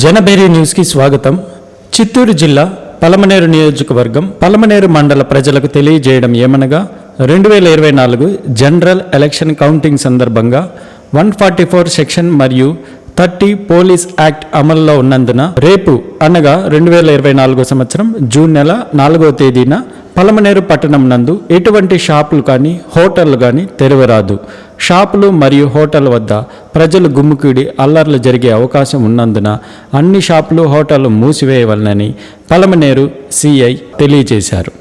జనబేరి న్యూస్కి స్వాగతం. చిత్తూరు జిల్లా పలమనేరు నియోజకవర్గం పలమనేరు మండల ప్రజలకు తెలియజేయడం ఏమనగా రెండు వేల ఇరవై నాలుగు జనరల్ ఎలక్షన్ కౌంటింగ్ సందర్భంగా వన్ ఫార్టీ ఫోర్ సెక్షన్ మరియు థర్టీ పోలీస్ యాక్ట్ అమల్లో ఉన్నందున రేపు అనగా రెండు వేల ఇరవై నాలుగో సంవత్సరం జూన్ నెల నాలుగో తేదీన పలమనేరు పట్టణం నందు ఎటువంటి షాపులు కానీ హోటళ్ళు కానీ తెరవరాదు. షాపులు మరియు హోటల్ వద్ద ప్రజలు గుమ్మికూడి అల్లర్లు జరిగే అవకాశం ఉన్నందున అన్ని షాపులు హోటళ్ళు మూసివేయవలనని పలమనేరు సిఐ తెలియజేశారు.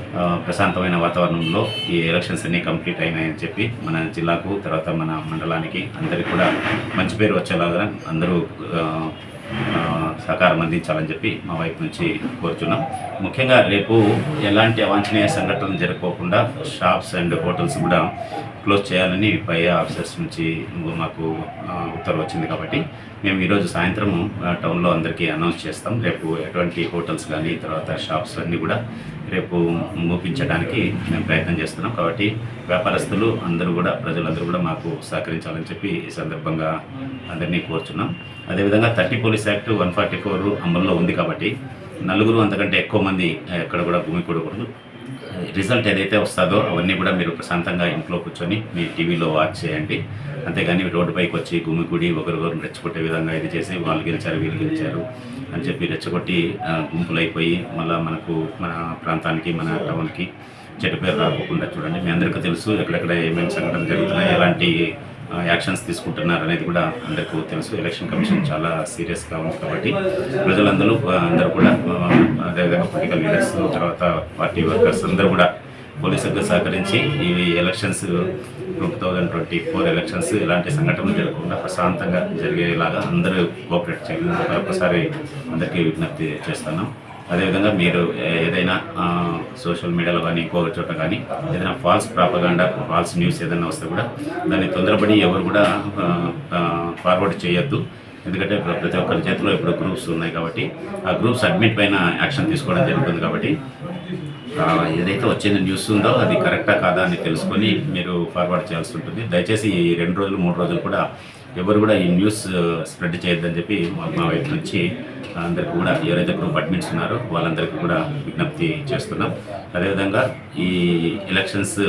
ప్రశాంతమైన వాతావరణంలో ఈ ఎలక్షన్స్ అన్నీ కంప్లీట్ అయినాయని చెప్పి మన జిల్లాకు తర్వాత మన మండలానికి అందరికీ కూడా మంచి పేరు వచ్చేలాగా అందరూ సహకారం అందించాలని చెప్పి మా వైపు నుంచి కోరుచున్నాం. ముఖ్యంగా రేపు ఎలాంటి అవాంఛనీయ సంఘటనలు జరగకోకుండా షాప్స్ అండ్ హోటల్స్ కూడా క్లోజ్ చేయాలని పై ఆఫీసర్స్ నుంచి మాకు ఉత్తర్వు వచ్చింది కాబట్టి మేము ఈరోజు సాయంత్రం టౌన్లో అందరికీ అనౌన్స్ చేస్తాం. రేపు ఎటువంటి హోటల్స్ కానీ తర్వాత షాప్స్ అన్నీ కూడా రేపు మూపించడానికి మేము ప్రయత్నం చేస్తున్నాం. కాబట్టి వ్యాపారస్తులు అందరూ కూడా ప్రజలందరూ కూడా మాకు సహకరించాలని చెప్పి ఈ సందర్భంగా అందరినీ కోరుచున్నాం. అదేవిధంగా thirty police act one forty four అమల్లో ఉంది కాబట్టి నలుగురు అంతకంటే ఎక్కువ మంది ఎక్కడ కూడా భూమి కూడకూడదు. రిజల్ట్ ఏదైతే వస్తుందో అవన్నీ కూడా మీరు ప్రశాంతంగా ఇంట్లో కూర్చొని మీ టీవీలో వాచ్ చేయండి. అంతేగాని రోడ్డు పైకి వచ్చి గుమిగుడి ఒకరికొకరు రెచ్చగొట్టే విధంగా ఇది చేసి వాళ్ళు గెలిచారు వీళ్ళు గెలిచారు అని చెప్పి రెచ్చగొట్టి గుంపులు గుంపులైపోయి మళ్ళీ మనకు మన ప్రాంతానికి మన టౌన్కి చెట్టు పేరు రాకుండా చూడండి. మీ అందరికీ తెలుసు ఎక్కడెక్కడ ఏమేమి సంఘటనలు జరుగుతున్నాయి ఎలాంటి యాక్షన్స్ తీసుకుంటున్నారు అనేది కూడా అందరికీ తెలుసు. ఎలక్షన్ కమిషన్ చాలా సీరియస్గా ఉంది కాబట్టి ప్రజలందరూ అందరూ కూడా పొలిటికల్ లీడర్స్ తర్వాత పార్టీ వర్కర్స్ అందరూ కూడా పోలీసులకు సహకరించి ఈ elections two thousand twenty four elections ఇలాంటి సంఘటనలు జరగకుండా ప్రశాంతంగా జరిగేలాగా అందరూ కోఆపరేట్ చేయాలని మరొకసారి అందరికీ విజ్ఞప్తి చేస్తున్నాం. అదేవిధంగా మీరు ఏదైనా సోషల్ మీడియాలో కానీ ఇంకో చోట కానీ ఏదైనా ఫాల్స్ ప్రాపగాండా ఫాల్స్ న్యూస్ ఏదైనా వస్తే కూడా దాన్ని తొందరపడి ఎవరు కూడా ఫార్వర్డ్ చేయొద్దు. ఎందుకంటే ఇప్పుడు ప్రతి ఒక్కరి చేతిలో ఇప్పుడు గ్రూప్స్ ఉన్నాయి కాబట్టి ఆ గ్రూప్స్ అడ్మిట్ పైన యాక్షన్ తీసుకోవడం జరుగుతుంది కాబట్టి ఏదైతే వచ్చిన న్యూస్ ఉందో అది కరెక్టా కాదా అని తెలుసుకొని మీరు ఫార్వర్డ్ చేయాల్సి ఉంటుంది. దయచేసి ఈ రెండు రోజులు మూడు రోజులు కూడా ఎవరు కూడా ఈ న్యూస్ స్ప్రెడ్ చేయొద్దని చెప్పి మా వైపు నుంచి అందరికీ కూడా ఎవరైతే గ్రూప్ అడ్మిన్స్ ఉన్నారో వాళ్ళందరికీ కూడా విజ్ఞప్తి చేస్తున్నాం. అదేవిధంగా ఈ ఎలక్షన్స్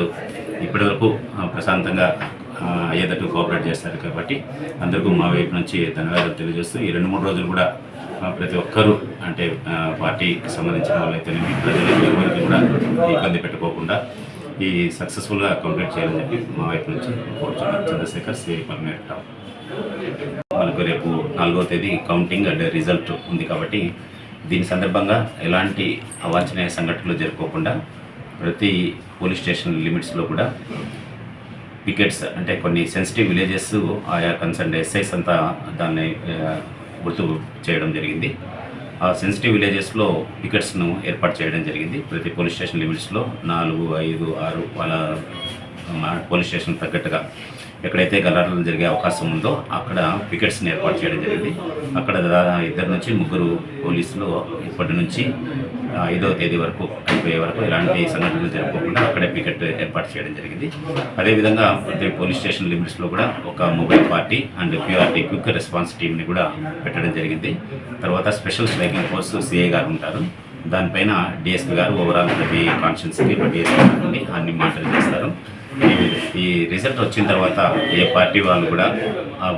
ఇప్పటివరకు ప్రశాంతంగా అయ్యేటట్టు కోఆపరేట్ చేస్తారు కాబట్టి అందరికీ మా వైపు నుంచి ధన్యవాదాలు తెలియజేస్తూ ఈ రెండు మూడు రోజులు కూడా ప్రతి ఒక్కరూ అంటే పార్టీకి సంబంధించిన వాళ్ళైతేనేమి ప్రజలకు ఎవరికి కూడా ఇబ్బంది పెట్టుకోకుండా ఈ సక్సెస్ఫుల్గా కంప్లీట్ చేయాలని చెప్పి మా వైపు నుంచి కోరుతున్నాం చంద్రశేఖర్ శ్రీ పరమేట మనకు రేపు నాలుగో తేదీ కౌంటింగ్ అండ్ రిజల్ట్ ఉంది కాబట్టి దీని సందర్భంగా ఎలాంటి అవాంఛనీయ సంఘటనలు జరుపుకోకుండా ప్రతి పోలీస్ స్టేషన్ లిమిట్స్లో కూడా పికెట్స్ అంటే కొన్ని సెన్సిటివ్ విలేజెస్ ఆయా కన్సర్న్ ఎస్ఐస్ అంతా దాన్ని గుర్తు చేయడం జరిగింది. ఆ సెన్సిటివ్ విలేజెస్లో పికెట్స్ను ఏర్పాటు చేయడం జరిగింది. ప్రతి పోలీస్ స్టేషన్ లిమిట్స్లో నాలుగు ఐదు ఆరు వాళ్ళ పోలీస్ స్టేషన్ తగ్గట్టుగా. ఎక్కడైతే గలాటలు జరిగే అవకాశం ఉందో అక్కడ పికెట్స్ని ఏర్పాటు చేయడం జరిగింది. అక్కడ ఇద్దరు నుంచి ముగ్గురు పోలీసులు ఇప్పటి నుంచి ఐదవ తేదీ వరకు అయిపోయే వరకు ఎలాంటి సంఘటనలు జరగకుండా అక్కడే పికెట్ ఏర్పాటు చేయడం జరిగింది. అదేవిధంగా ప్రతి పోలీస్ స్టేషన్ లిమిట్స్లో కూడా ఒక mobile party and QRT quick response టీమ్ని కూడా పెట్టడం జరిగింది. తర్వాత స్పెషల్ స్ట్రైకింగ్ ఫోర్స్ సిఏ గారు ఉంటారు. దానిపైన డిఎస్పీ గారు ఓవరాల్ ప్రతి కాన్షియన్స్కి ప్రతి అన్ని మాటలు చేస్తారు. ఈ- రిజల్ట్ వచ్చిన తర్వాత ఏ పార్టీ వాళ్ళు కూడా ఆ